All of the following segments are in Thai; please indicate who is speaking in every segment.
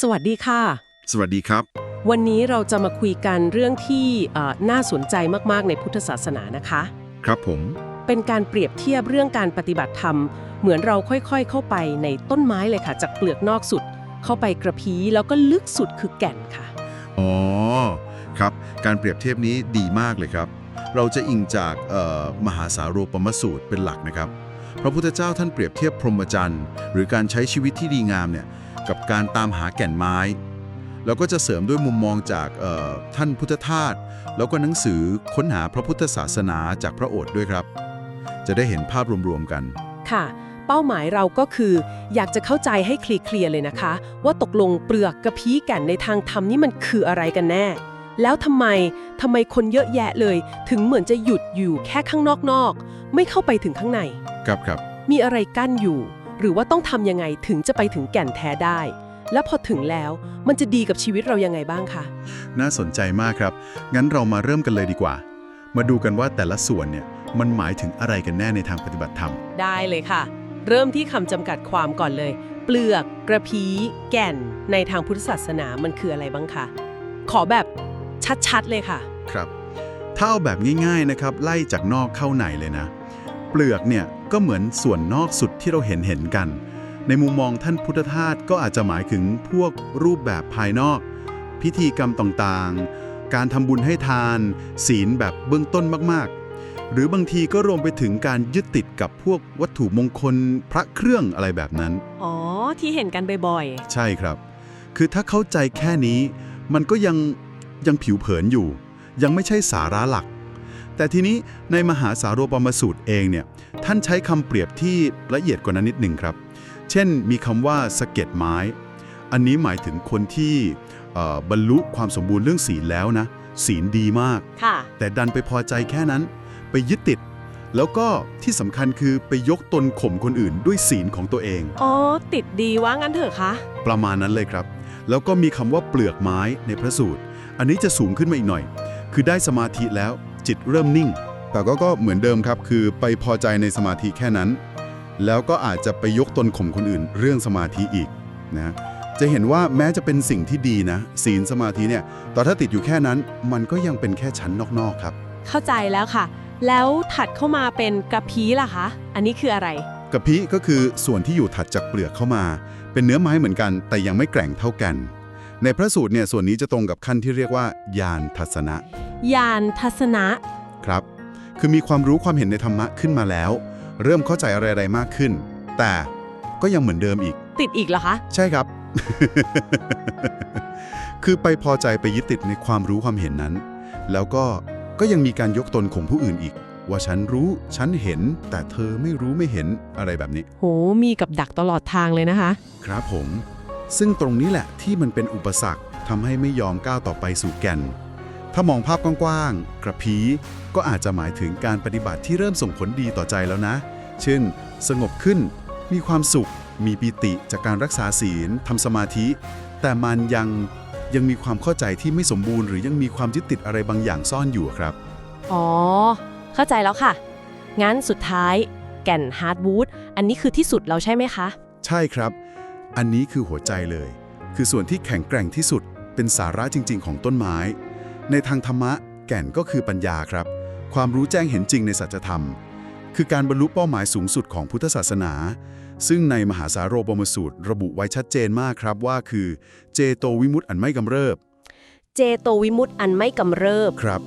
Speaker 1: สวัสดีค่ะ
Speaker 2: สวัสดีครับ
Speaker 1: วันนี้เราจะมาคุยกันเรื่องที่เอ่อน่าสนใจมากๆในพุทธศาสนานะคะ
Speaker 2: ครับผม
Speaker 1: เป็นการเปรียบเทียบเรื่องการปฏิบัติธรรม เหมือนเราค่อยๆ เข้าไปในต้นไม้เลยค่ะ จากเปลือกนอกสุด เข้าไปกระพี้แล้วก็ลึกสุดคือแก่นค่ะ
Speaker 2: อ๋อ ครับ การเปรียบเทียบนี้ดีมากเลยครับ เราจะอิงจากเอ่อมหาสารูปมสูตรเป็นหลักนะครับ พระพุทธเจ้าท่านเปรียบเทียบพรหมจรรย์ หรือการใช้ชีวิตที่ดีงามเนี่ย กับการตามหาแก่นไม้ แล้วก็จะเสริมด้วยมุมมองจากเอ่อท่านพุทธทาสแล้วก็หนังสือค้นหาพระพุทธศาสนาจากพระโอษฐ์ด้วยครับ จะได้เห็นภาพรวมๆกัน
Speaker 1: ค่ะ เป้าหมายเราก็คือ อยากจะเข้าใจให้เคลียร์ๆเลยนะคะ ว่าตกลงเปลือกกระพี้แก่นในทางธรรมนี่มันคืออะไรกันแน่แล้วทำไม ทำไมคนเยอะแยะเลย ถึงเหมือนจะหยุดอยู่แค่ข้างนอกๆ ไม่เข้าไปถึงข้างใน
Speaker 2: ครับครับ
Speaker 1: มีอะไรกั้นอยู่ หรือว่าต้องทำยังไงถึงจะไปถึงแก่นแท้ได้ แล้วพอถึงแล้วมันจะดีกับชีวิตเรายังไงบ้างคะ
Speaker 2: น่าสนใจมากครับ งั้นเรามาเริ่มกันเลยดีกว่า มาดูกันว่าแต่ละส่วนเนี่ยมันหมายถึงอะไรกันแน่ในทางปฏิบัติธรรม
Speaker 1: ได้เลยค่ะ เริ่มที่คำจำกัดความก่อนเลย เปลือก กระพี้ แก่น ในทางพุทธศาสนามันคืออะไรบ้างคะขอแบบชัดๆเลยค่ะ
Speaker 2: ครับ ถ้าเอาแบบง่ายๆนะครับ ไล่จากนอกเข้าในเลยนะ เปลือกเนี่ยก็เหมือนส่วนนอกสุดที่เราเห็นเห็นกัน ในมุมมองท่านพุทธทาสก็อาจจะหมายถึงพวกรูปแบบภายนอก พิธีกรรมต่างๆ การทำบุญให้ทาน ศีลแบบเบื้องต้นมากๆ หรือบางทีก็รวมไปถึงการยึดติดกับพวกวัตถุมงคลพระเครื่องอะไรแบบนั้น
Speaker 1: อ๋อ ที่เห็นกันบ่อย
Speaker 2: ใช่ครับ คือถ้าเข้าใจแค่นี้ มันก็ยังยังผิวเผินอยู่ ยังไม่ใช่สาระหลัก แต่ทีนี้ในมหาสารูปมสูตรเองเนี่ยท่านใช้คำเปรียบที่ละเอียดกว่านั้นนิดหนึ่งครับ เช่นมีคำว่าสะเก็ดไม้ อันนี้หมายถึงคนที่เอ่อบรรลุความสมบูรณ์เรื่องศีลแล้วนะ ศีลดีมาก
Speaker 1: ๆค่ะ
Speaker 2: แต่ดันไปพอใจแค่นั้น ไปยึดติด แล้วก็ที่สำคัญคือไปยกตนข่มคนอื่นด้วยศีลของตัวเอง
Speaker 1: อ๋อติดดีว่างั้นเถอะคะ
Speaker 2: ประมาณนั้นเลยครับ แล้วก็มีคำว่าเปลือกไม้ในพระสูตร อันนี้จะสูงขึ้นมาอีกหน่อย คือได้สมาธิแล้ว จิตเริ่มนิ่ง แต่ก็ก็เหมือนเดิมครับ คือไปพอใจในสมาธิแค่นั้น แล้วก็อาจจะไปยกตนข่มคนอื่น เรื่องสมาธิอีกนะจะเห็นว่าแม้จะเป็นสิ่งที่ดีนะ ศีลสมาธิเนี่ยแต่ถ้าติดอยู่แค่นั้น มันก็ยังเป็นแค่ชั้นนอกๆครับ
Speaker 1: เข้าใจแล้วค่ะ แล้วถัดเข้ามาเป็นกระพี้ล่ะคะอันนี้คืออะไร
Speaker 2: กระพี้ก็คือส่วนที่อยู่ถัดจากเปลือกเข้ามา เป็นเนื้อไม้เหมือนกัน แต่ยังไม่แกร่งเท่ากัน ในพระสูตรเนี่ยส่วนนี้จะตรงกับขั้นที่เรียกว่ายานทัศนะ
Speaker 1: ยานทัศนะ
Speaker 2: ครับ คือมีความรู้ความเห็นในธรรมะขึ้นมาแล้ว เริ่มเข้าใจอะไรๆมากขึ้น แต่ก็ยังเหมือนเดิมอีก
Speaker 1: ติดอีกเหรอคะ
Speaker 2: ใช่ครับ คือไปพอใจไปยึดติดในความรู้ความเห็นนั้น แล้วก็ก็ยังมีการยกตนข่มผู้อื่นอีก ว่าฉันรู้ฉันเห็น แต่เธอไม่รู้ไม่เห็นอะไรแบบนี้
Speaker 1: โหมีกับดักตลอดทางเลยนะคะ
Speaker 2: ครับผม ซึ่งตรงนี้แหละที่มันเป็นอุปสรรคทำให้ไม่ยอมก้าวต่อไปสู่แก่น ถ้ามองภาพกว้างๆ กระพี้ก็อาจจะหมายถึงการปฏิบัติที่เริ่มส่งผลดีต่อใจแล้วนะ เช่น สงบขึ้น มีความสุข มีปิติจากการรักษาศีลทำสมาธิ แต่มันยังยังมีความเข้าใจที่ไม่สมบูรณ์ หรือยังมีความยึดติดอะไรบางอย่างซ่อนอยู่ครับ
Speaker 1: อ๋อ เข้าใจแล้วค่ะ งั้นสุดท้าย แก่นฮาร์ดวูดอันนี้คือที่สุดแล้วใช่ไหมคะ
Speaker 2: ใช่ครับ อันนี้คือหัวใจเลย คือส่วนที่แข็งแกร่งที่สุด เป็นสาระจริง ๆ ของต้นไม้ ในทางธรรมะ แก่นก็คือปัญญาครับ ความรู้แจ้งเห็นจริงในสัจธรรม คือการบรรลุเป้าหมายสูงสุดของพุทธศาสนา ซึ่งในมหาสาโรปมสูตร ระบุไว้ชัดเจนมากครับว่าคือ เจโตวิมุตติอันไม่กำเริบ
Speaker 1: เจโตวิมุตต์อันไม่กำเริบ
Speaker 2: ครับ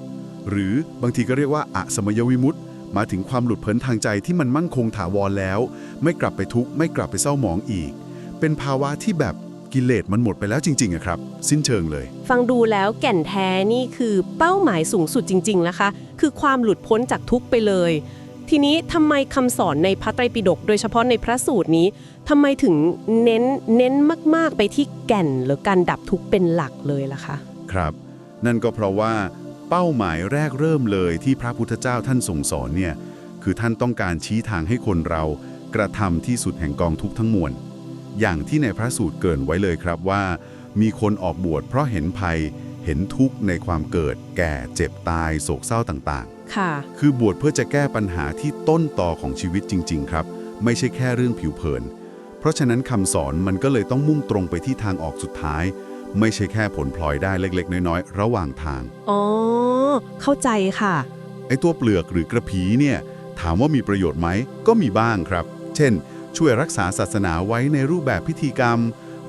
Speaker 2: หรือบางทีก็เรียกว่าอะสมยวิมุตติหมายถึงความหลุดพ้นทางใจที่มันมั่นคงถาวรแล้ว ไม่กลับไปทุกข์ไม่กลับไปเศร้าหมองอีก เป็นภาวะที่แบบกิเลสมันหมดไปแล้วจริงๆอะครับ สิ้นเชิงเลย
Speaker 1: ฟังดูแล้วแก่นแท้นี่คือเป้าหมายสูงสุดจริงๆนะคะ คือความหลุดพ้นจากทุกข์ไปเลย ทีนี้ทำไมคำสอนในพระไตรปิฎกโดยเฉพาะในพระสูตรนี้ทำไมถึงเน้นเน้นมากๆไปที่แก่นหรือการดับทุกข์เป็นหลักเลยล่ะคะ
Speaker 2: ครับ นั่นก็เพราะว่าเป้าหมายแรกเริ่มเลยที่พระพุทธเจ้าท่านทรงสอนเนี่ยคือท่านต้องการชี้ทางให้คนเรากระทำที่สุดแห่งกองทุกข์ทั้งมวล อย่างที่ในพระสูตรเกรินไว้เลยครับว่า มีคนออกบวชเพราะเห็นภัยเห็นทุกข์ในความเกิด แก่เจ็บตายโศกเศร้าต่าง
Speaker 1: ค่ะ
Speaker 2: ๆคือบวชเพื่อจะแก้ปัญหาที่ต้นต่อของชีวิตจริง ๆ ครับ ไม่ใช่แค่เรื่องผิวเผิน เพราะฉะนั้นคำสอนมันก็เลยต้องมุ่งตรงไปที่ทางออกสุดท้าย ไม่ใช่แค่ผลพลอยได้เล็ก ๆ น้อย ๆ ระหว่างทาง
Speaker 1: อ๋อ เข้าใจค่ะ
Speaker 2: ไอ้ตัวเปลือกหรือกระพีเนี่ย ถามว่ามีประโยชน์ไหม ก็มีบ้างครับ เช่น ช่วยรักษาศาสนาไว้ในรูปแบบพิธีกรรม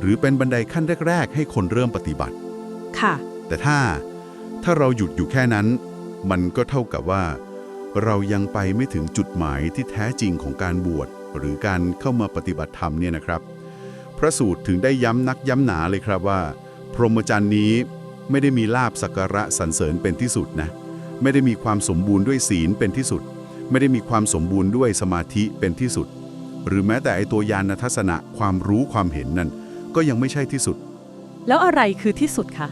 Speaker 2: หรือเป็นบันไดขั้นแรก ๆ ให้คนเริ่มปฏิบัติ
Speaker 1: ค่ะ
Speaker 2: แต่ถ้าถ้าเราหยุดอยู่แค่นั้น มันก็เท่ากับว่า เรายังไปไม่ถึงจุดหมายที่แท้จริงของการบวชหรือการเข้ามาปฏิบัติธรรมเนี่ยนะครับ พระสูตรถึงได้ย้ำนักย้ำหนาเลยครับว่า พรหมจรรย์นี้ไม่ได้มีลาบสักการะสรรเสริญเป็นที่สุดนะไม่ได้มีความสมบูรณ์ด้วยศีลเป็นที่สุด ไม่ได้มีความสมบูรณ์ด้วยสมาธิเป็นที่สุด หรือแม้แต่ไอตัวยานทัศนะความรู้ความเห็นนั่นก็ยังไม่ใช่ที่สุด
Speaker 1: แล้วอะไรคือที่สุดคะ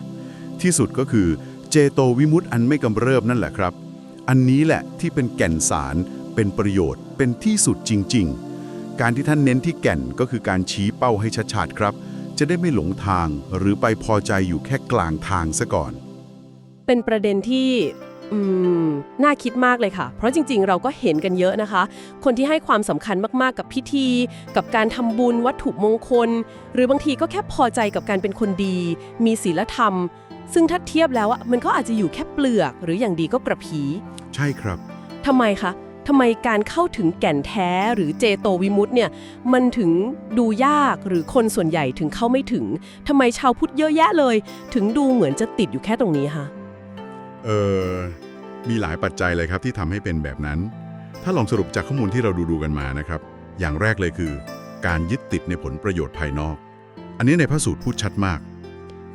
Speaker 2: ที่สุดก็คือเจโตวิมุตติอันไม่กำเริบนั่นแหละครับ อันนี้แหละที่เป็นแก่นสาร เป็นประโยชน์ เป็นที่สุดจริง ๆ การที่ท่านเน้นที่แก่นก็คือการชี้เป้าให้ชัดๆครับ จะได้ไม่หลงทางหรือไปพอใจอยู่แค่กลางทางซะก่อน
Speaker 1: เป็นประเด็นที่ อืม น่าคิดมากเลยค่ะ เพราะจริง ๆ เราก็เห็นกันเยอะนะคะ คนที่ให้ความสำคัญมากๆ กับพิธี กับการทำบุญวัตถุมงคล หรือบางทีก็แค่พอใจกับการเป็นคนดี มีศีลธรรม ซึ่งถ้าเทียบแล้วอะมันก็อาจจะอยู่แค่เปลือก หรืออย่างดีก็กระผี
Speaker 2: ใช่ครับ
Speaker 1: ทำไมคะทำไมการเข้าถึงแก่นแท้หรือเจโตวิมุตต์เนี่ย มันถึงดูยากหรือคนส่วนใหญ่ถึงเข้าไม่ถึงทำไมชาวพุทธเยอะแยะเลย ถึงดูเหมือนจะติดอยู่แค่ตรงนี้คะ
Speaker 2: เออมีหลายปัจจัยเลยครับที่ทำให้เป็นแบบนั้น ถ้าลองสรุปจากข้อมูลที่เราดูดูๆกันมานะครับ อย่างแรกเลยคือ การยึดติดในผลประโยชน์ภายนอก อันนี้ในพระสูตรพูดชัดมาก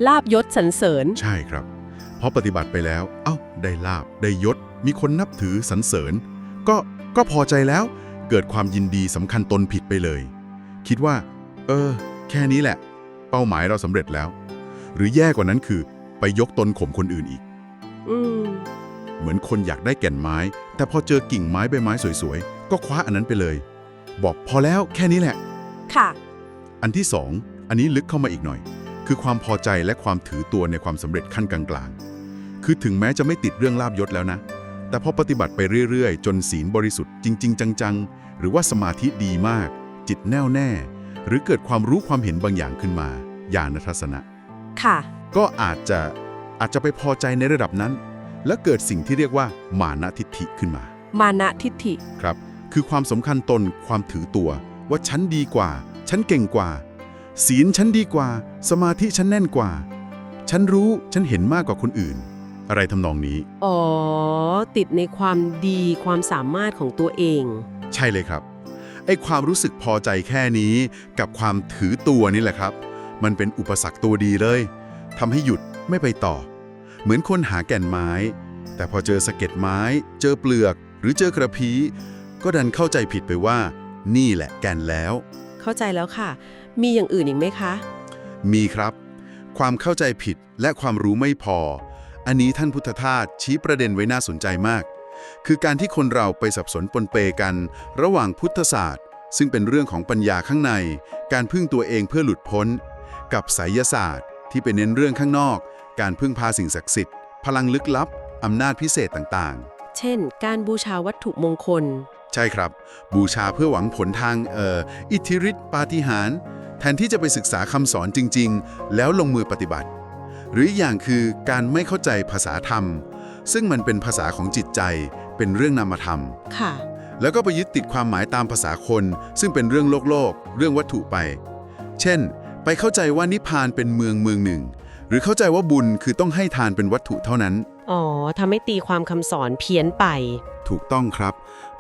Speaker 1: ลาบยศสรรเสริญ
Speaker 2: ใช่ครับพอปฏิบัติไปแล้ว เอ้า ได้ลาบ ได้ยศ มีคนนับถือสรรเสริญ ก็ ก็พอใจแล้ว เกิดความยินดีสำคัญตนผิดไปเลย คิดว่า เออ แค่นี้แหละ เป้าหมายเราสำเร็จแล้ว หรือแย่กว่านั้นคือ ไปยกตนข่มคนอื่นอีก
Speaker 1: อืม
Speaker 2: เหมือนคนอยากได้แก่นไม้ แต่พอเจอกิ่งไม้ใบไม้สวยๆ ก็คว้าอันนั้นไปเลย บอกพอแล้วแค่นี้แหละ
Speaker 1: ค่ะ
Speaker 2: อันที่สองอันนี้ลึกเข้ามาอีกหน่อย คือความพอใจและความถือตัวในความสำเร็จขั้นกลางๆ คือถึงแม้จะไม่ติดเรื่องลาบยศแล้วนะ แต่พอปฏิบัติไปเรื่อยๆ จนศีลบริสุทธิ์จริง ๆ จังๆ หรือว่าสมาธิดีมาก จิตแน่วแน่ หรือเกิดความรู้ความเห็นบางอย่างขึ้นมาญาณทัศนะ
Speaker 1: ค่ะ
Speaker 2: ก็อาจจะ อาจจะไปพอใจในระดับนั้น และเกิดสิ่งที่เรียกว่า มานะทิฏฐิขึ้นมา
Speaker 1: มานะทิฏฐิ
Speaker 2: ครับ คือความสำคัญตนความถือตัว ว่าฉันดีกว่า ฉันเก่งกว่า ศีลฉันดีกว่า สมาธิฉันแน่นกว่า ฉันรู้ฉันเห็นมากกว่าคนอื่น อะไรทำนองนี้
Speaker 1: อ๋อ ติดในความดีความสามารถของตัวเอง
Speaker 2: ใช่เลยครับ ไอ้ความรู้สึกพอใจแค่นี้ กับความถือตัวนี่แหละครับ มันเป็นอุปสรรคตัวดีเลยทำให้หยุด ไม่ไปต่อ เหมือนคนหาแก่นไม้ แต่พอเจอสะเก็ดไม้ เจอเปลือก หรือเจอกระพี้ก็ดันเข้าใจผิดไปว่า นี่แหละแก่นแล้ว
Speaker 1: เข้าใจแล้วค่ะ มีอย่างอื่นอีกไหมคะ
Speaker 2: มีครับ ความเข้าใจผิดและความรู้ไม่พอ อันนี้ท่านพุทธทาสชี้ประเด็นไว้น่าสนใจมาก คือการที่คนเราไปสับสนปนเปกัน ระหว่างพุทธศาสตร์ ซึ่งเป็นเรื่องของปัญญาข้างใน การพึ่งตัวเองเพื่อหลุดพ้น กับไสยศาสตร์ที่เป็นเน้นเรื่องข้างนอก การพึ่งพาสิ่งศักดิ์สิทธิ์ พลังลึกลับ อำนาจพิเศษต่างๆ
Speaker 1: เช่น การบูชาวัตถุมงคล
Speaker 2: ใช่ครับ บูชาเพื่อหวังผลทางเอ่ออิทธิฤทธิปาฏิหาริย์แทนที่จะไปศึกษาคำสอนจริง ๆ แล้วลงมือปฏิบัติ หรืออีกอย่างคือการไม่เข้าใจภาษาธรรม ซึ่งมันเป็นภาษาของจิตใจ เป็นเรื่องนามธรรม
Speaker 1: ค่ะ
Speaker 2: แล้วก็ไปยึดติดความหมายตามภาษาคน ซึ่งเป็นเรื่องโลกโลก เรื่องวัตถุไป เช่น ไปเข้าใจว่านิพพานเป็นเมืองเมืองหนึ่ง หรือเข้าใจว่าบุญคือต้องให้ทานเป็นวัตถุเท่านั้น
Speaker 1: อ๋อทำให้ตีความคำสอนเพี้ยนไป
Speaker 2: ถูกต้องครับ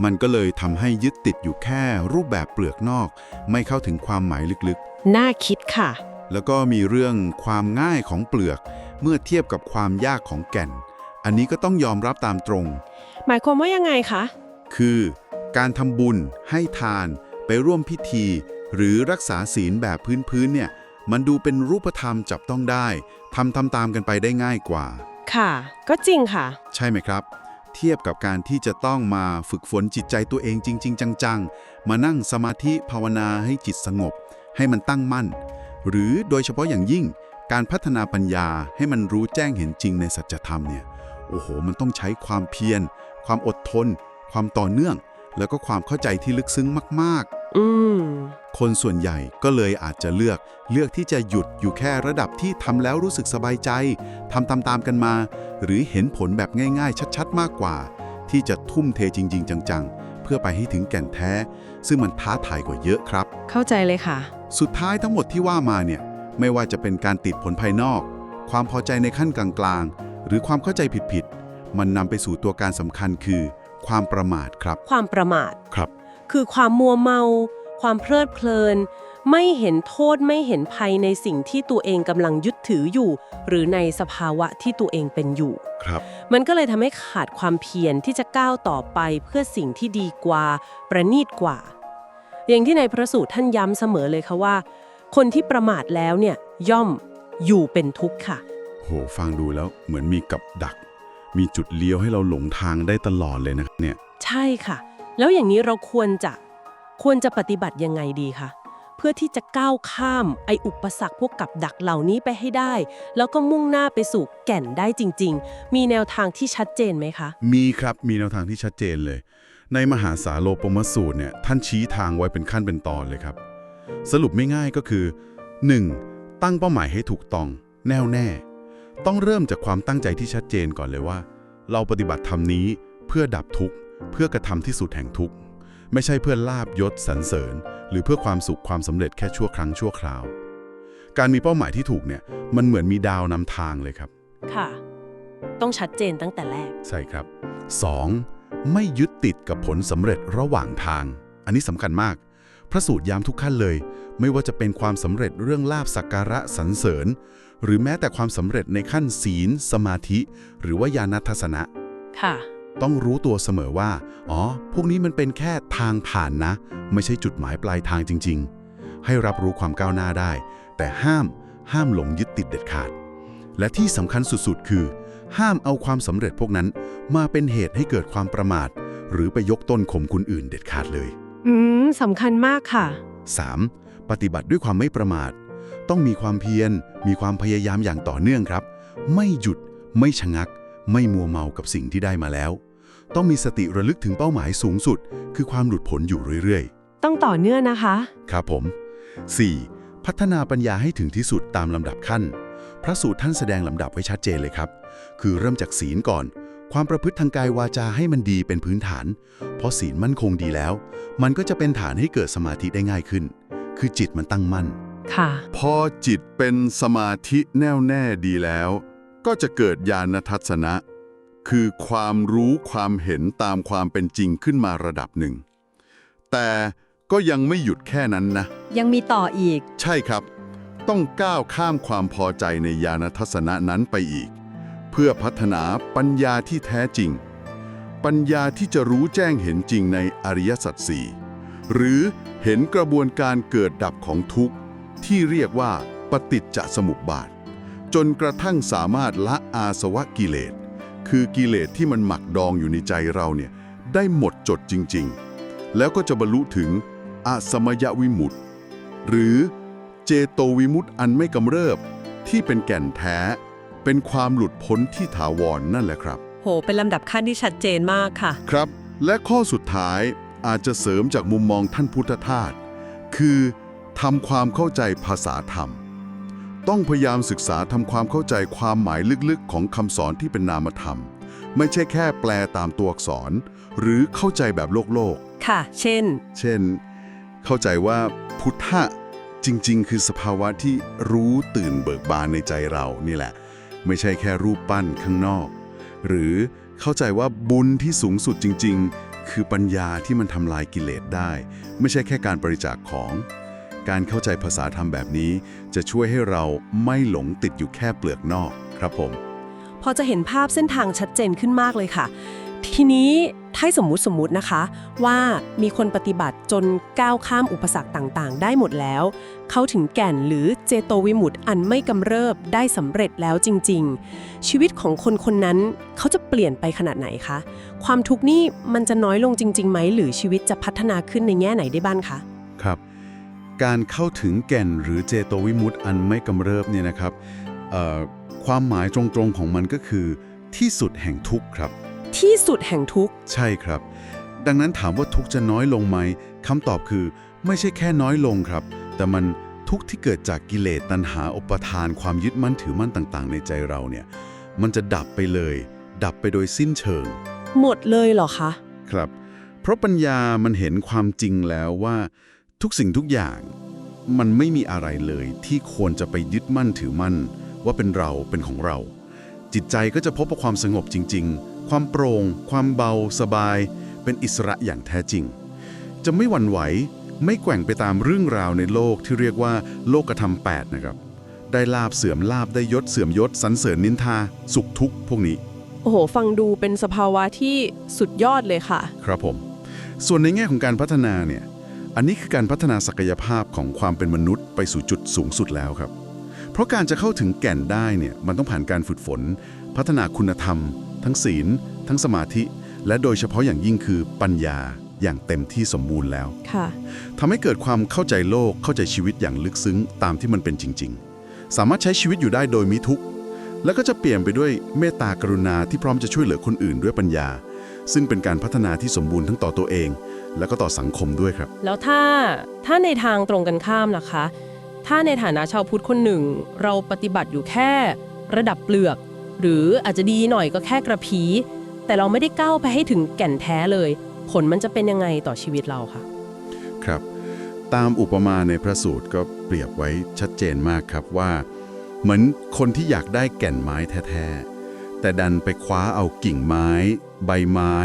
Speaker 2: มันก็เลยทำให้ยึดติดอยู่แค่รูปแบบเปลือกนอก ไม่เข้าถึงความหมายลึก
Speaker 1: น่าคิดค่ะ
Speaker 2: ๆ แล้วก็มีเรื่องความง่ายของเปลือก เมื่อเทียบกับความยากของแก่น อันนี้ก็ต้องยอมรับตามตรง
Speaker 1: หมายความว่ายังไงคะ
Speaker 2: คือการทำบุญให้ทาน ไปร่วมพิธี หรือรักษาศีลแบบพื้นๆเนี่ย มันดูเป็นรูปธรรมจับต้องได้ ทำทำตามกันไปได้ง่ายกว่า
Speaker 1: ค่ะ ก็จริงค่ะ
Speaker 2: ใช่ไหมครับ เทียบกับการที่จะต้องมาฝึกฝนจิตใจตัวเองจริง ๆ จังๆ มานั่งสมาธิภาวนาให้จิตสงบ ให้มันตั้งมั่น หรือโดยเฉพาะอย่างยิ่ง การพัฒนาปัญญาให้มันรู้แจ้งเห็นจริงในสัจธรรมเนี่ยโอ้โห มันต้องใช้ความเพียร ความอดทน ความต่อเนื่อง แล้วก็ความเข้าใจที่ลึกซึ้งมาก ๆ
Speaker 1: อืม
Speaker 2: คนส่วนใหญ่ก็เลยอาจจะเลือกเลือกที่จะหยุดอยู่แค่ระดับที่ทำแล้วรู้สึกสบายใจทำตามๆกันมา หรือเห็นผลแบบง่าย ๆ ชัดๆ มากกว่า ที่จะทุ่มเทจริง ๆ จังๆ เพื่อไปให้ถึงแก่นแท้ ซึ่งมันท้าทายกว่าเยอะครับ
Speaker 1: เข้าใจเลยค่ะ
Speaker 2: สุดท้ายทั้งหมดที่ว่ามาเนี่ย ไม่ว่าจะเป็นการติดผลภายนอก ความพอใจในขั้นกลางๆ หรือความเข้าใจผิดๆมันนำไปสู่ตัวการสำคัญคือ ความประมาทครับ
Speaker 1: ความประมาท
Speaker 2: ครับ
Speaker 1: คือความมัวเมา ความเพลิดเพลิน ไม่เห็นโทษไม่เห็นภัยในสิ่งที่ตัวเองกำลังยึดถืออยู่ หรือในสภาวะที่ตัวเองเป็นอยู่
Speaker 2: ครับ
Speaker 1: มันก็เลยทำให้ขาดความเพียรที่จะก้าวต่อไปเพื่อสิ่งที่ดีกว่า ประณีตกว่า อย่างที่ในพระสูตรท่านย้ำเสมอเลยค่ะว่า คนที่ประมาทแล้วเนี่ยย่อมอยู่เป็นทุกข์ค่ะ
Speaker 2: โห ฟังดูแล้วเหมือนมีกับดัก มีจุดเลี้ยวให้เราหลงทางได้ตลอดเลยนะครับเนี่ย
Speaker 1: ใช่ค่ะ แล้วอย่างนี้เราควรจะควรจะปฏิบัติยังไงดีคะเพื่อที่จะก้าวข้ามไออุปสรรคพวกกับดักเหล่านี้ไปให้ได้ แล้วก็มุ่งหน้าไปสู่แก่นได้จริง ๆ มีแนวทางที่ชัดเจนไหมคะ
Speaker 2: มีครับมีแนวทางที่ชัดเจนเลย ในมหาสาโลปมสูตรเนี่ยท่านชี้ทางไว้เป็นขั้นเป็นตอนเลยครับ สรุปไม่ง่ายก็คือ 1. ตั้งเป้าหมายให้ถูกต้อง แน่วแน่ ต้องเริ่มจากความตั้งใจที่ชัดเจนก่อนเลยว่า เราปฏิบัติธรรมนี้เพื่อดับทุกข์ เพื่อกระทำที่สุดแห่งทุกข์ ไม่ใช่เพื่อลาบยศสรรเสริญ หรือเพื่อความสุขความสำเร็จแค่ชั่วครั้งชั่วคราว การมีเป้าหมายที่ถูกเนี่ยมันเหมือนมีดาวนำทางเลยครับ
Speaker 1: ค่ะ ต้องชัดเจนตั้งแต่แรก
Speaker 2: ใช่ครับ 2. ไม่ยึดติดกับผลสำเร็จระหว่างทาง อันนี้สำคัญมาก พระสูตรย้ำทุกขั้นเลย ไม่ว่าจะเป็นความสำเร็จเรื่องลาบสักการะสรรเสริญ หรือแม้แต่ความสำเร็จในขั้นศีล สมาธิ หรือว่าญาณทัศนะ
Speaker 1: ค่ะ
Speaker 2: ต้องรู้ตัวเสมอว่า อ๋อ พวกนี้มันเป็นแค่ทางผ่านนะ ไม่ใช่จุดหมายปลายทางจริง ๆ ให้รับรู้ความก้าวหน้าได้ แต่ห้ามห้ามหลงยึดติดเด็ดขาด และที่สำคัญสุดๆ คือ ห้ามเอาความสำเร็จพวกนั้น มาเป็นเหตุให้เกิดความประมาท หรือไปยกต้นข่มคนอื่นเด็ดขาดเลย
Speaker 1: อืมสำคัญมากค่ะ
Speaker 2: 3. ปฏิบัติด้วยความไม่ประมาท ต้องมีความเพียร มีความพยายามอย่างต่อเนื่องครับ ไม่หยุด ไม่ชะงัก ไม่มัวเมากับสิ่งที่ได้มาแล้ว ต้องมีสติระลึกถึงเป้าหมายสูงสุด คือความหลุดพ้นอยู่เรื่อย
Speaker 1: ต้องต่อเนื่องนะคะ
Speaker 2: ๆครับผม 4. พัฒนาปัญญาให้ถึงที่สุดตามลำดับขั้น พระสูตรท่านแสดงลำดับไว้ชัดเจนเลยครับ คือเริ่มจากศีลก่อน ความประพฤติทางกายวาจาให้มันดีเป็นพื้นฐาน เพราะศีลมั่นคงดีแล้ว มันก็จะเป็นฐานให้เกิดสมาธิได้ง่ายขึ้น คือจิตมันตั้งมั่น
Speaker 1: ค่ะ
Speaker 2: พอจิตเป็นสมาธิแน่วแน่ดีแล้ว ก็จะเกิดญาณทัศนะ คือความรู้ความเห็นตามความเป็นจริงขึ้นมาระดับหนึ่ง แต่ก็ยังไม่หยุดแค่นั้นนะ
Speaker 1: ยังมีต่ออีก
Speaker 2: ใช่ครับ ต้องก้าวข้ามความพอใจในญาณทัศนะนั้นไปอีก เพื่อพัฒนาปัญญาที่แท้จริง ปัญญาที่จะรู้แจ้งเห็นจริงในอริยสัจสี่หรือเห็นกระบวนการเกิดดับของทุกข์ ที่เรียกว่าปฏิจจสมุปบาท จนกระทั่งสามารถละอาสวะกิเลส คือกิเลสที่มันหมักดองอยู่ในใจเราเนี่ยได้หมดจดจริงๆ แล้วก็จะบรรลุถึงอสมยวิมุตติ หรือเจโตวิมุตติอันไม่กำเริบที่เป็นแก่นแท้ เป็นความหลุดพ้นที่ถาวรนนั่นแหละครับ
Speaker 1: โห เป็นลำดับขั้นที่ชัดเจนมากค่ะ
Speaker 2: ครับ และข้อสุดท้ายอาจจะเสริมจากมุมมองท่านพุทธทาสคือทำความเข้าใจภาษาธรรม ต้องพยายามศึกษาทำความเข้าใจความหมายลึกๆ ของคำสอนที่เป็นนามธรรม ไม่ใช่แค่แปลตามตัวอักษร หรือเข้าใจแบบโลกโลก
Speaker 1: ค่ะ เช่น
Speaker 2: เช่น เข้าใจว่าพุทธะจริง ๆ คือสภาวะที่รู้ตื่นเบิกบานในใจเรานี่แหละ ไม่ใช่แค่รูปปั้นข้างนอก หรือเข้าใจว่าบุญที่สูงสุดจริง ๆ คือปัญญาที่มันทำลายกิเลสได้ ไม่ใช่แค่การบริจาคของ การเข้าใจภาษาธรรมแบบนี้ จะช่วยให้เราไม่หลงติดอยู่แค่เปลือกนอกครับผม
Speaker 1: พอจะเห็นภาพเส้นทางชัดเจนขึ้นมากเลยค่ะ ทีนี้ถ้าสมมุติสมมุตินะคะ ว่ามีคนปฏิบัติจนก้าวข้ามอุปสรรคต่างๆ ได้หมดแล้ว เขาถึงแก่นหรือเจโตวิมุตติอันไม่กำเริบได้สำเร็จแล้วจริง ๆ ชีวิตของคนคนนั้นเขาจะเปลี่ยนไปขนาดไหนคะ ความทุกข์นี่มันจะน้อยลงจริงๆไหมหรือชีวิตจะพัฒนาขึ้นในแง่ไหนได้บ้างคะ
Speaker 2: การเข้าถึงแก่นหรือเจโตวิมุตติอันไม่กำเริบเนี่ยนะครับเอ่อความหมายตรงๆของมันก็คือ ที่สุดแห่งทุกข์ครับ
Speaker 1: ที่สุดแห่งทุกข์
Speaker 2: ใช่ครับ ดังนั้นถามว่าทุกข์จะน้อยลงไหมคำตอบคือ ไม่ใช่แค่น้อยลงครับ แต่มันทุกข์ที่เกิดจากกิเลสตัณหาอุปทานความยึดมั่นถือมั่นต่างๆ ในใจเราเนี่ย มันจะดับไปเลย ดับไปโดยสิ้นเชิง
Speaker 1: หมดเลยเหรอคะ
Speaker 2: ครับ เพราะปัญญามันเห็นความจริงแล้วว่า ทุกสิ่งทุกอย่าง มันไม่มีอะไรเลยที่ควรจะไปยึดมั่นถือมั่น ว่าเป็นเราเป็นของเรา จิตใจก็จะพบกับความสงบจริง ๆ ความโปร่ง ความเบา สบาย เป็นอิสระอย่างแท้จริง จะไม่หวั่นไหว ไม่แกว่งไปตามเรื่องราวในโลกที่เรียกว่า โลกธรรมแปดนะครับ ได้ลาบเสื่อมลาบได้ยศเสื่อมยศสรรเสริญนินทา สุขทุกข์พวกนี้
Speaker 1: โอ้โห ฟังดูเป็นสภาวะที่สุดยอดเลยค่ะ
Speaker 2: ครับผม ส่วนในแง่ของการพัฒนาเนี่ย อันนี้คือการพัฒนาศักยภาพของความเป็นมนุษย์ไปสู่จุดสูงสุดแล้วครับ เพราะการจะเข้าถึงแก่นได้เนี่ยมันต้องผ่านการฝึกฝน พัฒนาคุณธรรม ทั้งศีล ทั้งสมาธิ และโดยเฉพาะอย่างยิ่งคือปัญญาอย่างเต็มที่สมบูรณ์แล้ว
Speaker 1: ค่ะ
Speaker 2: ทำให้เกิดความเข้าใจโลกเข้าใจชีวิตอย่างลึกซึ้งตามที่มันเป็นจริง ๆ สามารถใช้ชีวิตอยู่ได้โดยมิทุกข์แล้วก็จะเปลี่ยนไปด้วยเมตตากรุณาที่พร้อมจะช่วยเหลือคนอื่นด้วยปัญญา ซึ่งเป็นการพัฒนาที่สมบูรณ์ทั้งต่อตัวเอง แล้วก็ต่อสังคมด้วยครับ
Speaker 1: แล้วถ้าถ้าในทางตรงกันข้ามล่ะคะ ถ้าในฐานะชาวพุทธคนหนึ่ง เราปฏิบัติอยู่แค่ระดับเปลือก หรืออาจจะดีหน่อยก็แค่กระพี แต่เราไม่ได้ก้าวไปให้ถึงแก่นแท้เลย ผลมันจะเป็นยังไงต่อชีวิตเราคะ
Speaker 2: ครับ ตามอุปมาในพระสูตรก็เปรียบไว้ชัดเจนมากครับว่า เหมือนคนที่อยากได้แก่นไม้แท้ๆแต่ดันไปคว้าเอากิ่งไม้ ใบไม้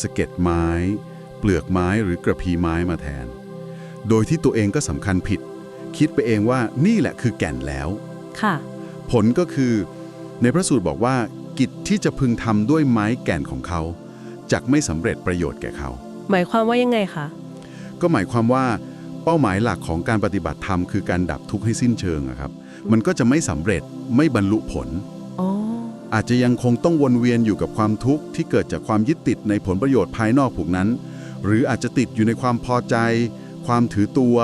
Speaker 2: สะเก็ดไม้ เปลือกไม้หรือกระพีไม้มาแทน โดยที่ตัวเองก็สำคัญผิด คิดไปเองว่านี่แหละคือแก่นแล้ว
Speaker 1: ค่ะ
Speaker 2: ผลก็คือ ในพระสูตรบอกว่า กิจที่จะพึงทำด้วยไม้แก่นของเขาจักไม่สำเร็จประโยชน์แก่เขา
Speaker 1: หมายความว่ายังไงคะ
Speaker 2: ก็หมายความว่าเป้าหมายหลักของการปฏิบัติธรรมคือการดับทุกข์ให้สิ้นเชิงอะครับ มันก็จะไม่สำเร็จไม่บรรลุผล
Speaker 1: อ๋อ
Speaker 2: อาจจะยังคงต้องวนเวียนอยู่กับความทุกข์ที่เกิดจากความยึดติดในผลประโยชน์ภายนอกพวกนั้น หรืออาจจะติดอยู่ในความพอใจ ความถือตัว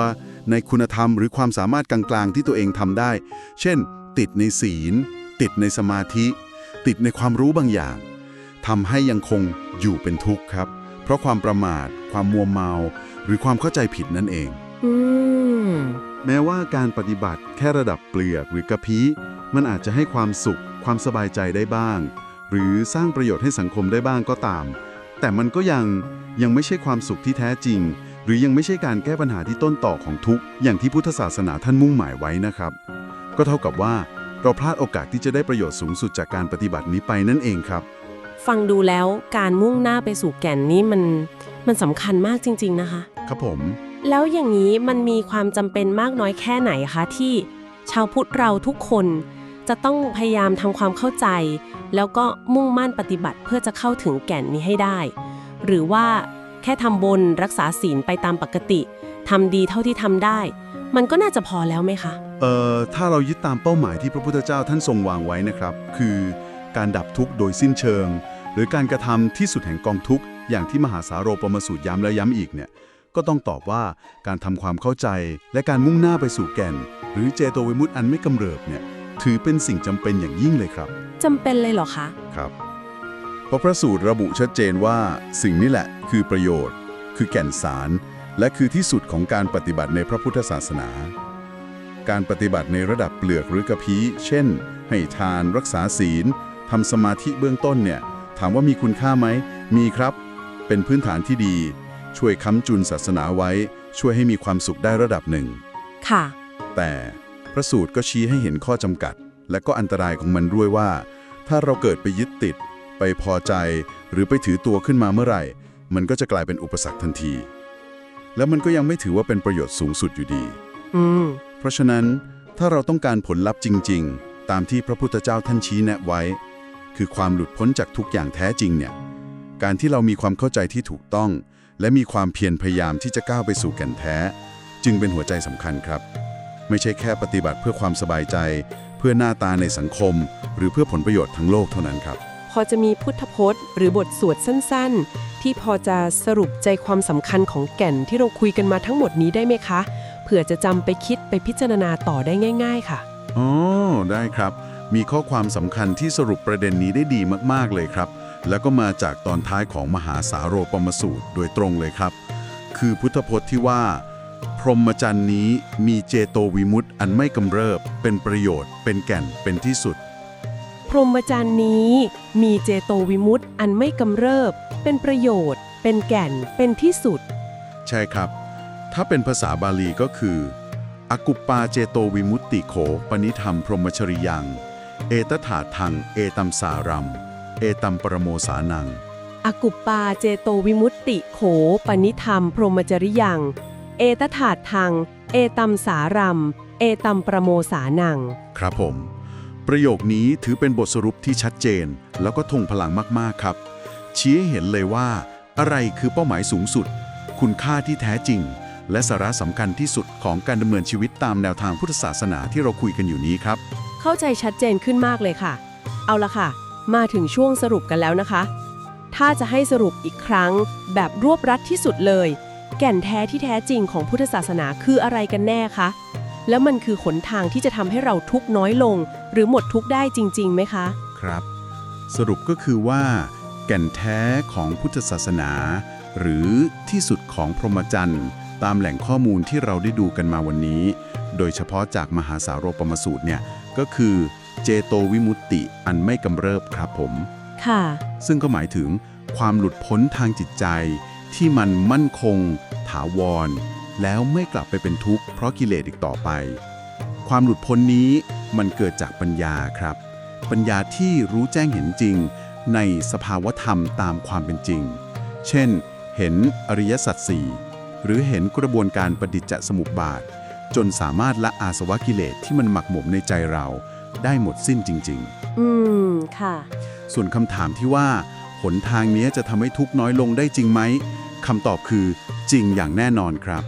Speaker 2: ในคุณธรรม หรือความสามารถกลางๆที่ตัวเองทำได้ เช่น ติดในศีล ติดในสมาธิ ติดในความรู้บางอย่างทำให้ยังคงอยู่เป็นทุกข์ครับ เพราะความประมาท ความมัวเมา หรือความเข้าใจผิดนั่นเอง
Speaker 1: อืม
Speaker 2: แม้ว่าการปฏิบัติแค่ระดับเปลือกหรือกระพี้มันอาจจะให้ความสุข ความสบายใจได้บ้าง หรือสร้างประโยชน์ให้สังคมได้บ้างก็ตาม แต่มันก็ยังยังไม่ใช่ความสุขที่แท้จริง หรือยังไม่ใช่การแก้ปัญหาที่ต้นต่อของทุกข์อย่างที่พุทธศาสนาท่านมุ่งหมายไว้นะครับ ก็เท่ากับว่าเราพลาดโอกาสที่จะได้ประโยชน์สูงสุดจากการปฏิบัตินี้ไปนั่นเองครับ
Speaker 1: ฟังดูแล้วการมุ่งหน้าไปสู่แก่นนี้มันมันสำคัญมากจริง ๆนะคะ
Speaker 2: ครับผม
Speaker 1: แล้วอย่างนี้มันมีความจำเป็นมากน้อยแค่ไหนคะที่ชาวพุทธเราทุกคน จะต้องพยายามทำความเข้าใจ แล้วก็มุ่งมั่นปฏิบัติเพื่อจะเข้าถึงแก่นนี้ให้ได้ หรือว่าแค่ทำบนรักษาศีลไปตามปกติทำดีเท่าที่ทำได้ มันก็น่าจะพอแล้วไหมคะ
Speaker 2: เอ่อ ถ้าเรายึดตามเป้าหมายที่พระพุทธเจ้าท่านทรงวางไว้นะครับ คือการดับทุกข์โดยสิ้นเชิง หรือการกระทำที่สุดแห่งกองทุกข์อย่างที่มหาสาโรปมสูตรย้ำแล้วย้ำอีกเนี่ยก็ต้องตอบว่าการทำความเข้าใจ และการมุ่งหน้าไปสู่แก่น หรือเจโตวิมุตติอันไม่กำเริบเนี่ย ถือเป็นสิ่งจำเป็นอย่างยิ่งเลยครับ
Speaker 1: จำเป็นเลยเหรอคะ
Speaker 2: ครับ เพราะพระสูตรระบุชัดเจนว่าสิ่งนี้แหละคือประโยชน์ คือแก่นสาร และคือที่สุดของการปฏิบัติในพระพุทธศาสนา การปฏิบัติในระดับเปลือกหรือกระพี้เช่น ให้ทานรักษาศีลทำสมาธิเบื้องต้นเนี่ย ถามว่ามีคุณค่าไหม มีครับ เป็นพื้นฐานที่ดี ช่วยค้ำจุนศาสนาไว้ ช่วยให้มีความสุขได้ระดับหนึ่ง
Speaker 1: ค่ะ
Speaker 2: แต่ พระสูตรก็ชี้ให้เห็นข้อจำกัด และก็อันตรายของมันด้วยว่า ถ้าเราเกิดไปยึดติด ไปพอใจ หรือไปถือตัวขึ้นมาเมื่อไหร่ มันก็จะกลายเป็นอุปสรรคทันที แล้วมันก็ยังไม่ถือว่าเป็นประโยชน์สูงสุดอยู่ดี
Speaker 1: อืม
Speaker 2: เพราะฉะนั้นถ้าเราต้องการผลลัพธ์จริง ๆ ตามที่พระพุทธเจ้าท่านชี้แนะไว้ คือความหลุดพ้นจากทุกอย่างแท้จริงเนี่ย การที่เรามีความเข้าใจที่ถูกต้อง และมีความเพียรพยายามที่จะก้าวไปสู่แก่นแท้ จึงเป็นหัวใจสำคัญครับ ไม่ใช่แค่ปฏิบัติเพื่อความสบายใจ เพื่อหน้าตาในสังคม หรือเพื่อผลประโยชน์ทั้งโลกเท่านั้นครับ
Speaker 1: พอจะมีพุทธพจน์ หรือบทสวดสั้นๆ ที่พอจะสรุปใจความสำคัญของแก่นที่เราคุยกันมาทั้งหมดนี้ได้ไหมคะเผื่อจะจำไปคิดไปพิจารณาต่อได้ง่าย ๆ ค่ะ
Speaker 2: อ๋อได้ครับ มีข้อความสำคัญที่สรุปประเด็นนี้ได้ดีมากๆเลยครับ แล้วก็มาจากตอนท้ายของมหาสาโรปมสูตรโดยตรงเลยครับ คือพุทธพจน์ที่ว่าพ รหมจรรย์นี้มีเจโตวิมุตติอันไม่กำเริบ เป็นประโยชน์ เป็นแก่น เป็นที่สุด
Speaker 1: พรหมจรรย์นี้มีเจโตวิมุตติอันไม่กำเริบ เป็นประโยชน์ เป็นแก่น เป็นที่สุด
Speaker 2: ใช่ครับ ถ้าเป็นภาษาบาลีก็คือ อกุปปาเจโตวิมุตติโข ปณิธรรมพรหมชริยัง เอตถาทัง เอตัมสารัม เอตัมปรโมสานัง
Speaker 1: อกุปปาเจโตวิมุตติโข ปณิธรรม พรหมจริยัง เอตถาทังเอตัมสารัม เอตัมประโมสานัง
Speaker 2: ครับผม ประโยคนี้ถือเป็นบทสรุปที่ชัดเจน แล้วก็ทงพลังมาก ๆ ครับ ชี้ให้เห็นเลยว่า อะไรคือเป้าหมายสูงสุด คุณค่าที่แท้จริง และสาระสำคัญที่สุดของการดำเนินชีวิตตามแนวทางพุทธศาสนาที่เราคุยกันอยู่นี้ครับ
Speaker 1: เข้าใจชัดเจนขึ้นมากเลยค่ะ เอาละค่ะ มาถึงช่วงสรุปกันแล้วนะคะ ถ้าจะให้สรุปอีกครั้งแบบรวบรัดที่สุดเลย แก่นแท้ที่แท้จริงของพุทธศาสนาคืออะไรกันแน่คะ แล้วมันคือหนทางที่จะทำให้เราทุกข์น้อยลง หรือหมดทุกข์ได้จริงๆไหมคะ
Speaker 2: ครับ สรุปก็คือว่า แก่นแท้ของพุทธศาสนา หรือที่สุดของพรหมจรรย์ ตามแหล่งข้อมูลที่เราได้ดูกันมาวันนี้ โดยเฉพาะจากมหาสารปมสูตรเนี่ยก็คือเจโตวิมุตติอันไม่กำเริบครับผม
Speaker 1: ค่ะ
Speaker 2: ซึ่งก็หมายถึงความหลุดพ้นทางจิตใจ ที่มันมั่นคง ถาวร แล้วไม่กลับไปเป็นทุกข์เพราะกิเลสอีกต่อไป ความหลุดพ้นนี้มันเกิดจากปัญญาครับ ปัญญาที่รู้แจ้งเห็นจริง ในสภาวธรรมตามความเป็นจริง เช่น เห็นอริยสัจสี่หรือเห็นกระบวนการปฏิจจสมุปบาท จนสามารถละอาสวะกิเลสที่มันหมักหมมในใจเราได้หมดสิ้นจริง ๆ
Speaker 1: อืม ค่ะ
Speaker 2: ส่วนคำถามที่ว่า หนทางเนี้ยจะทำให้ทุกข์น้อยลงได้จริงไหม คำตอบคือ จริงอย่างแน่นอนครับ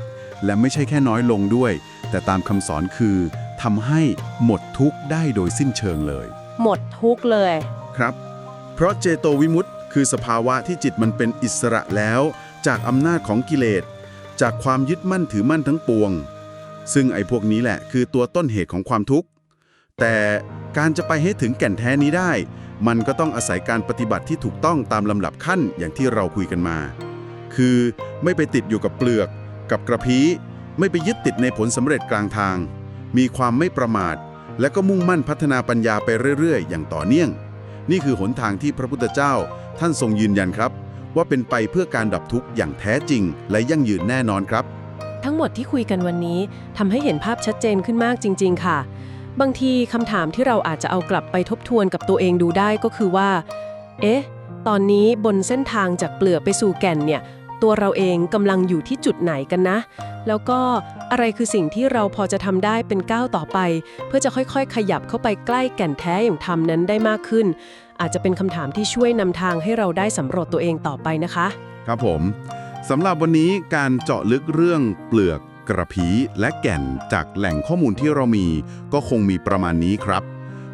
Speaker 2: และไม่ใช่แค่น้อยลงด้วย แต่ตามคำสอนคือทำให้หมดทุกข์ได้โดยสิ้นเชิงเลย
Speaker 1: หมดทุกข์เลย
Speaker 2: ครับ เพราะเจโตวิมุตติคือสภาวะที่จิตมันเป็นอิสระแล้ว จากอำนาจของกิเลส จากความยึดมั่นถือมั่นทั้งปวง ซึ่งไอ้พวกนี้แหละคือตัวต้นเหตุของความทุกข์ แต่การจะไปให้ถึงแก่นแท้นี้ได้ มันก็ต้องอาศัยการปฏิบัติที่ถูกต้องตามลำดับขั้นอย่างที่เราคุยกันมา คือไม่ไปติดอยู่กับเปลือก กับกระพี้ไม่ไปยึดติดในผลสำเร็จกลางทาง มีความไม่ประมาท และก็มุ่งมั่นพัฒนาปัญญาไปเรื่อยๆ อย่างต่อเนื่อง นี่คือหนทางที่พระพุทธเจ้า ท่านทรงยืนยันครับ ว่าเป็นไปเพื่อการดับทุกข์อย่างแท้จริง และยั่งยืนแน่นอนครับ
Speaker 1: ทั้งหมดที่คุยกันวันนี้ทำให้เห็นภาพชัดเจนขึ้นมากจริง ๆ ค่ะ บางทีคำถามที่เราอาจจะเอากลับไปทบทวนกับตัวเองดูได้ก็คือว่า เอ๊ะ ตอนนี้บนเส้นทางจากเปลือกไปสู่แก่นเนี่ย ตัวเราเองกำลังอยู่ที่จุดไหนกันนะ แล้วก็อะไรคือสิ่งที่เราพอจะทำได้เป็นก้าวต่อไป เพื่อจะค่อยๆ ขยับเข้าไปใกล้แก่นแท้อย่างธรรมนั้นได้มากขึ้น อาจจะเป็นคำถามที่ช่วยนำทางให้เราได้สำรวจตัวเองต่อไปนะคะ
Speaker 2: ครับผมสำหรับวันนี้การเจาะลึกเรื่องเปลือกกระพีและแก่นจากแหล่งข้อมูลที่เรามี ก็คงมีประมาณนี้ครับ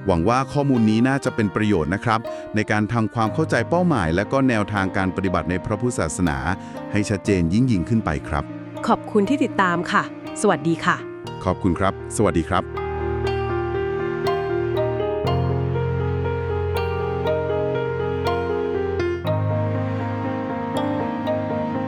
Speaker 2: หวังว่าข้อมูลนี้น่าจะเป็นประโยชน์นะครับ ในการทำความเข้าใจเป้าหมาย และก็แนวทางการปฏิบัติในพระพุทธศาสนา ให้ชัดเจนยิ่งยิ่งขึ้นไปครับ
Speaker 1: ขอบคุณที่ติดตามค่ะ สวัสดีค่ะ
Speaker 2: ขอบคุณครับ สวัสดีครับ